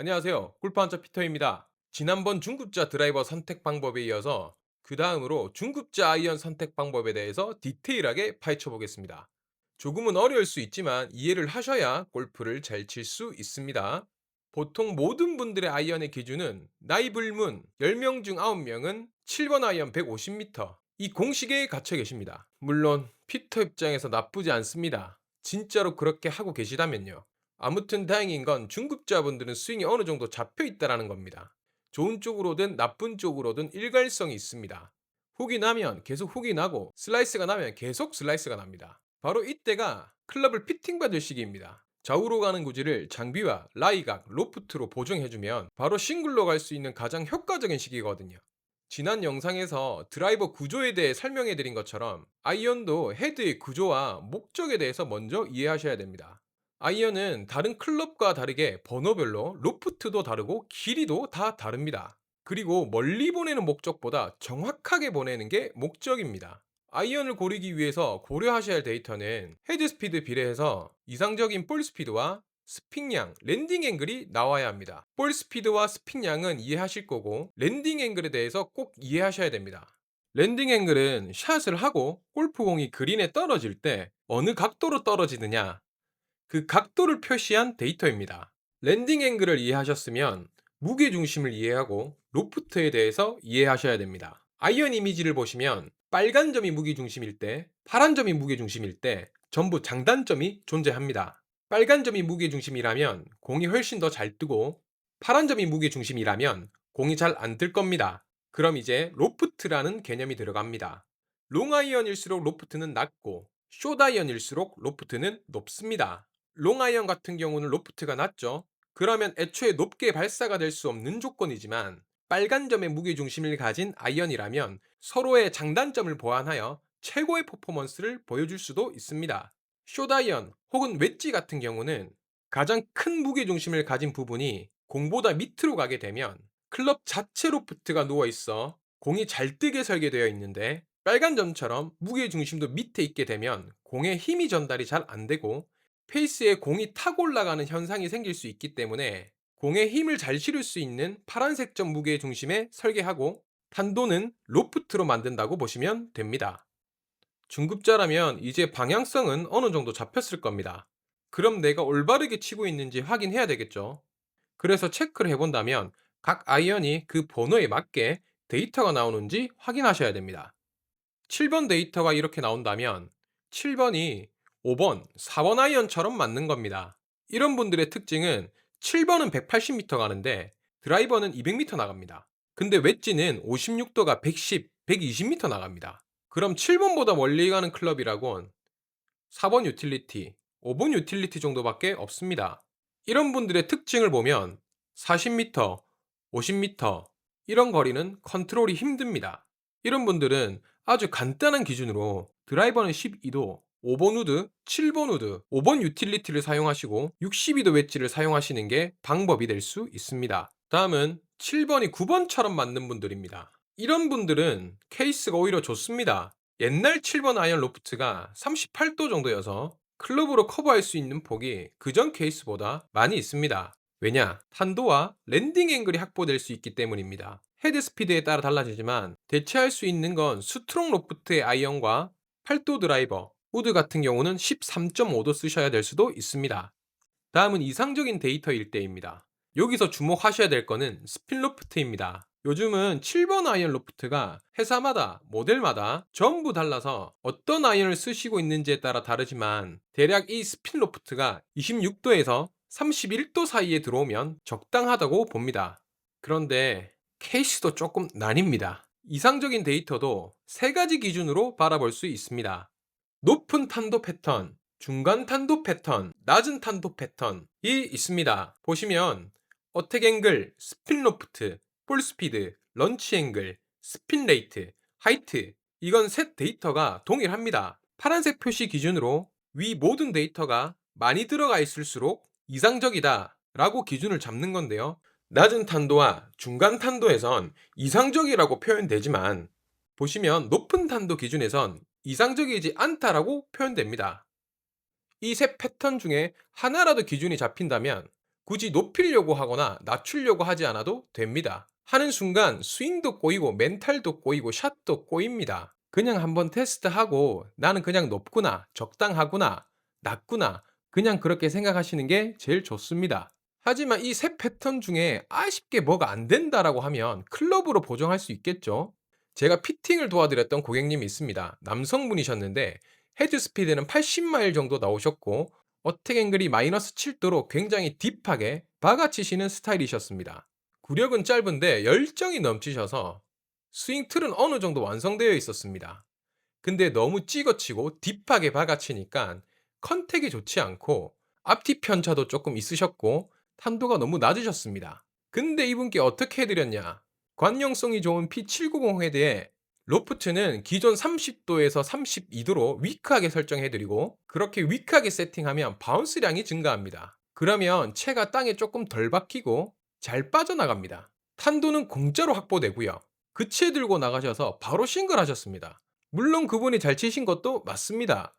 안녕하세요. 골프한자 피터입니다. 지난번 중급자 드라이버 선택 방법에 이어서 그 다음으로 중급자 아이언 선택 방법에 대해서 디테일하게 파헤쳐 보겠습니다. 조금은 어려울 수 있지만 이해를 하셔야 골프를 잘 칠 수 있습니다. 보통 모든 분들의 아이언의 기준은 나이 불문 10명 중 9명은 7번 아이언 150m 이 공식에 갇혀 계십니다. 물론 피터 입장에서 나쁘지 않습니다. 진짜로 그렇게 하고 계시다면요. 아무튼 다행인 건 중급자분들은 스윙이 어느 정도 잡혀 있다라는 겁니다. 좋은 쪽으로든 나쁜 쪽으로든 일관성이 있습니다. 훅이 나면 계속 훅이 나고 슬라이스가 나면 계속 슬라이스가 납니다. 바로 이때가 클럽을 피팅받을 시기입니다. 좌우로 가는 구질을 장비와 라이각, 로프트로 보정해주면 바로 싱글로 갈 수 있는 가장 효과적인 시기거든요. 지난 영상에서 드라이버 구조에 대해 설명해 드린 것처럼 아이언도 헤드의 구조와 목적에 대해서 먼저 이해하셔야 됩니다. 아이언은 다른 클럽과 다르게 번호별로 로프트도 다르고 길이도 다 다릅니다. 그리고 멀리 보내는 목적보다 정확하게 보내는 게 목적입니다. 아이언을 고르기 위해서 고려하셔야 할 데이터는 헤드 스피드 비례해서 이상적인 볼 스피드와 스핀량, 랜딩 앵글이 나와야 합니다. 볼 스피드와 스핀량은 이해하실 거고 랜딩 앵글에 대해서 꼭 이해하셔야 됩니다. 랜딩 앵글은 샷을 하고 골프공이 그린에 떨어질 때 어느 각도로 떨어지느냐 그 각도를 표시한 데이터입니다. 랜딩 앵글을 이해하셨으면 무게 중심을 이해하고 로프트에 대해서 이해하셔야 됩니다. 아이언 이미지를 보시면 빨간 점이 무게 중심일 때, 파란 점이 무게 중심일 때 전부 장단점이 존재합니다. 빨간 점이 무게 중심이라면 공이 훨씬 더 잘 뜨고 파란 점이 무게 중심이라면 공이 잘 안 뜰 겁니다. 그럼 이제 로프트라는 개념이 들어갑니다. 롱아이언일수록 로프트는 낮고 숏아이언일수록 로프트는 높습니다. 롱아이언 같은 경우는 로프트가 낮죠. 그러면 애초에 높게 발사가 될 수 없는 조건이지만 빨간 점의 무게 중심을 가진 아이언이라면 서로의 장단점을 보완하여 최고의 퍼포먼스를 보여줄 수도 있습니다. 숏아이언 혹은 웨지 같은 경우는 가장 큰 무게 중심을 가진 부분이 공보다 밑으로 가게 되면 클럽 자체 로프트가 누워 있어 공이 잘 뜨게 설계되어 있는데 빨간 점처럼 무게 중심도 밑에 있게 되면 공에 힘이 전달이 잘 안 되고 페이스에 공이 타고 올라가는 현상이 생길 수 있기 때문에 공에 힘을 잘 실을 수 있는 파란색 점 무게 중심에 설계하고 탄도는 로프트로 만든다고 보시면 됩니다. 중급자라면 이제 방향성은 어느 정도 잡혔을 겁니다. 그럼 내가 올바르게 치고 있는지 확인해야 되겠죠. 그래서 체크를 해본다면 각 아이언이 그 번호에 맞게 데이터가 나오는지 확인하셔야 됩니다. 7번 데이터가 이렇게 나온다면 7번이 5번, 4번 아이언처럼 맞는 겁니다. 이런 분들의 특징은 7번은 180m 가는데 드라이버는 200m 나갑니다. 근데 웨지는 56도가 110, 120m 나갑니다. 그럼 7번보다 멀리 가는 클럽이라곤 4번 유틸리티, 5번 유틸리티 정도밖에 없습니다. 이런 분들의 특징을 보면 40m, 50m 이런 거리는 컨트롤이 힘듭니다. 이런 분들은 아주 간단한 기준으로 드라이버는 12도, 5번 우드, 7번 우드, 5번 유틸리티를 사용하시고 62도 웨지를 사용하시는 게 방법이 될 수 있습니다. 다음은 7번이 9번처럼 맞는 분들입니다. 이런 분들은 케이스가 오히려 좋습니다. 옛날 7번 아이언 로프트가 38도 정도여서 클럽으로 커버할 수 있는 폭이 그전 케이스보다 많이 있습니다. 왜냐? 탄도와 랜딩 앵글이 확보될 수 있기 때문입니다. 헤드 스피드에 따라 달라지지만 대체할 수 있는 건 스트롱 로프트의 아이언과 8도 드라이버, 우드 같은 경우는 13.5도 쓰셔야 될 수도 있습니다. 다음은 이상적인 데이터일 때입니다. 여기서 주목하셔야 될 거는 스핀 로프트입니다. 요즘은 7번 아이언 로프트가 회사마다 모델마다 전부 달라서 어떤 아이언을 쓰시고 있는지에 따라 다르지만 대략 이 스핀 로프트가 26도에서 31도 사이에 들어오면 적당하다고 봅니다. 그런데 케이스도 조금 나뉩니다. 이상적인 데이터도 세 가지 기준으로 바라볼 수 있습니다. 높은 탄도 패턴, 중간 탄도 패턴, 낮은 탄도 패턴이 있습니다. 보시면 어택 앵글, 스핀 로프트, 볼 스피드, 런치 앵글, 스핀 레이트, 하이트 이건 셋 데이터가 동일합니다. 파란색 표시 기준으로 위 모든 데이터가 많이 들어가 있을수록 이상적이다 라고 기준을 잡는 건데요. 낮은 탄도와 중간 탄도에선 이상적이라고 표현되지만 보시면 높은 탄도 기준에선 이상적이지 않다라고 표현됩니다. 이 세 패턴 중에 하나라도 기준이 잡힌다면 굳이 높이려고 하거나 낮추려고 하지 않아도 됩니다. 하는 순간 스윙도 꼬이고 멘탈도 꼬이고 샷도 꼬입니다. 그냥 한번 테스트하고 나는 그냥 높구나, 적당하구나, 낮구나, 그냥 그렇게 생각하시는 게 제일 좋습니다. 하지만 이 세 패턴 중에 아쉽게 뭐가 안 된다라고 하면 클럽으로 보정할 수 있겠죠. 제가 피팅을 도와드렸던 고객님이 있습니다. 남성분이셨는데 헤드 스피드는 80마일 정도 나오셨고 어택 앵글이 마이너스 7도로 굉장히 딥하게 박아치시는 스타일이셨습니다. 구력은 짧은데 열정이 넘치셔서 스윙 틀은 어느 정도 완성되어 있었습니다. 근데 너무 찍어치고 딥하게 박아치니까 컨택이 좋지 않고 앞뒤 편차도 조금 있으셨고 탄도가 너무 낮으셨습니다. 근데 이분께 어떻게 해드렸냐? 관용성이 좋은 P790 헤드에 로프트는 기존 30도에서 32도로 위크하게 설정해드리고 그렇게 위크하게 세팅하면 바운스량이 증가합니다. 그러면 채가 땅에 조금 덜 박히고 잘 빠져나갑니다. 탄도는 공짜로 확보되고요. 그채 들고 나가셔서 바로 싱글 하셨습니다. 물론 그분이 잘 치신 것도 맞습니다.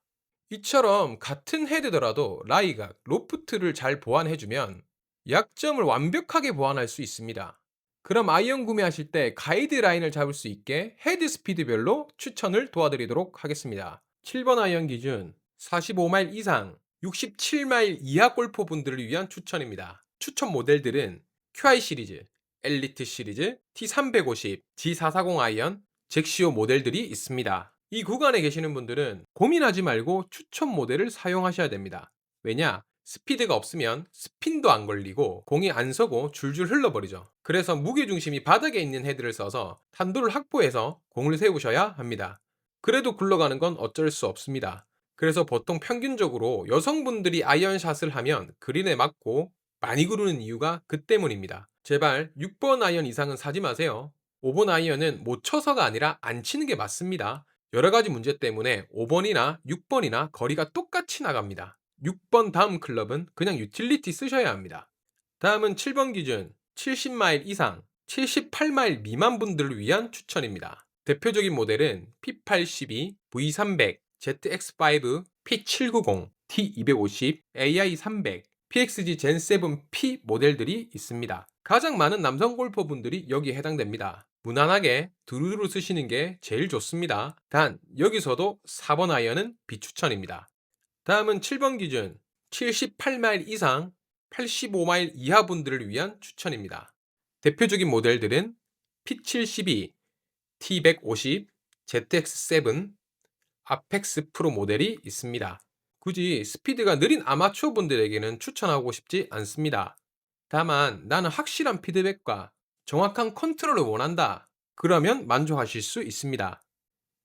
이처럼 같은 헤드더라도 라이각, 로프트를 잘 보완해주면 약점을 완벽하게 보완할 수 있습니다. 그럼 아이언 구매하실 때 가이드라인을 잡을 수 있게 헤드 스피드별로 추천을 도와드리도록 하겠습니다. 7번 아이언 기준 45마일 이상, 67마일 이하 골퍼 분들을 위한 추천입니다. 추천 모델들은 QI 시리즈, 엘리트 시리즈, T350, G440 아이언, 잭시오 모델들이 있습니다. 이 구간에 계시는 분들은 고민하지 말고 추천 모델을 사용하셔야 됩니다. 왜냐? 스피드가 없으면 스핀도 안 걸리고 공이 안 서고 줄줄 흘러버리죠. 그래서 무게중심이 바닥에 있는 헤드를 써서 탄도를 확보해서 공을 세우셔야 합니다. 그래도 굴러가는 건 어쩔 수 없습니다. 그래서 보통 평균적으로 여성분들이 아이언샷을 하면 그린에 맞고 많이 구르는 이유가 그 때문입니다. 제발 6번 아이언 이상은 사지 마세요. 5번 아이언은 못 쳐서가 아니라 안 치는 게 맞습니다. 여러 가지 문제 때문에 5번이나 6번이나 거리가 똑같이 나갑니다. 6번 다음 클럽은 그냥 유틸리티 쓰셔야 합니다. 다음은 7번 기준 70마일 이상, 78마일 미만 분들을 위한 추천입니다. 대표적인 모델은 P82, V300, ZX5, P790, T250, AI300, PXG Gen 7P 모델들이 있습니다. 가장 많은 남성 골퍼분들이 여기에 해당됩니다. 무난하게 두루두루 쓰시는 게 제일 좋습니다. 단 여기서도 4번 아이언은 비추천입니다. 다음은 7번 기준 78마일 이상 85마일 이하 분들을 위한 추천입니다. 대표적인 모델들은 P72, T150, ZX7, 아펙스 프로 모델이 있습니다. 굳이 스피드가 느린 아마추어 분들에게는 추천하고 싶지 않습니다. 다만 나는 확실한 피드백과 정확한 컨트롤을 원한다. 그러면 만족하실 수 있습니다.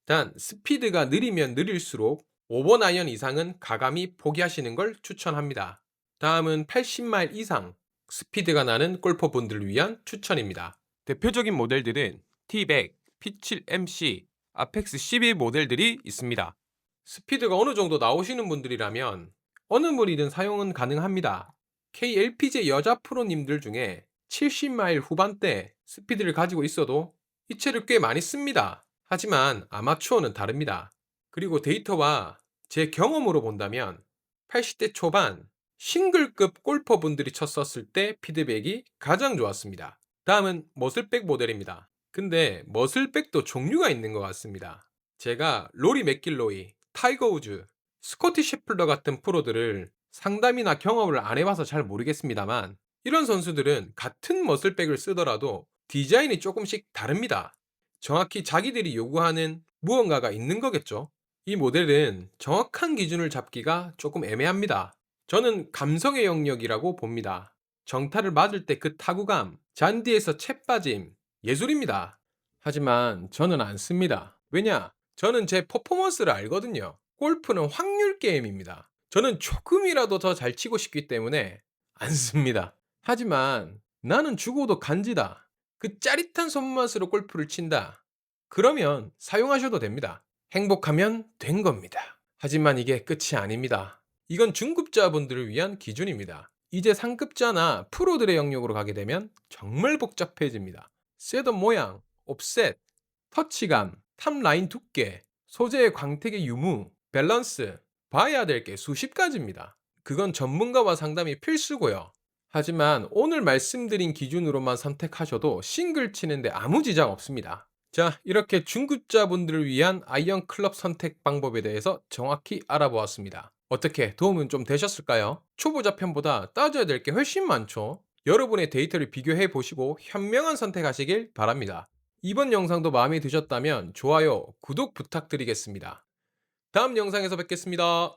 단 스피드가 느리면 느릴수록 5번 아이언 이상은 가감히 포기하시는 걸 추천합니다. 다음은 80마일 이상 스피드가 나는 골퍼분들을 위한 추천입니다. 대표적인 모델들은 T100, P7MC, 아펙스 12 모델들이 있습니다. 스피드가 어느 정도 나오시는 분들이라면 어느 물이든 사용은 가능합니다. KLPG 여자 프로님들 중에 70마일 후반대 스피드를 가지고 있어도 이 채를 꽤 많이 씁니다. 하지만 아마추어는 다릅니다. 그리고 데이터와 제 경험으로 본다면 80대 초반 싱글급 골퍼분들이 쳤었을 때 피드백이 가장 좋았습니다. 다음은 머슬백 모델입니다. 근데 머슬백도 종류가 있는 것 같습니다. 제가 로리 맥길로이, 타이거 우즈, 스코티 셰플러 같은 프로들을 상담이나 경험을 안 해봐서 잘 모르겠습니다만 이런 선수들은 같은 머슬백을 쓰더라도 디자인이 조금씩 다릅니다. 정확히 자기들이 요구하는 무언가가 있는 거겠죠. 이 모델은 정확한 기준을 잡기가 조금 애매합니다. 저는 감성의 영역이라고 봅니다. 정타를 맞을 때 그 타구감, 잔디에서 채 빠짐, 예술입니다. 하지만 저는 안 씁니다. 왜냐? 저는 제 퍼포먼스를 알거든요. 골프는 확률 게임입니다. 저는 조금이라도 더 잘 치고 싶기 때문에 안 씁니다. 하지만 나는 죽어도 간지다. 그 짜릿한 손맛으로 골프를 친다. 그러면 사용하셔도 됩니다. 행복하면 된 겁니다. 하지만 이게 끝이 아닙니다. 이건 중급자분들을 위한 기준입니다. 이제 상급자나 프로들의 영역으로 가게 되면 정말 복잡해집니다. 셋업 모양, 옵셋, 터치감, 탑 라인 두께, 소재의 광택의 유무, 밸런스, 봐야 될 게 수십 가지입니다. 그건 전문가와 상담이 필수고요. 하지만 오늘 말씀드린 기준으로만 선택하셔도 싱글 치는데 아무 지장 없습니다. 자, 이렇게 중급자분들을 위한 아이언 클럽 선택 방법에 대해서 정확히 알아보았습니다. 어떻게 도움은 좀 되셨을까요? 초보자 편보다 따져야 될 게 훨씬 많죠. 여러분의 데이터를 비교해 보시고 현명한 선택하시길 바랍니다. 이번 영상도 마음에 드셨다면 좋아요, 구독 부탁드리겠습니다. 다음 영상에서 뵙겠습니다.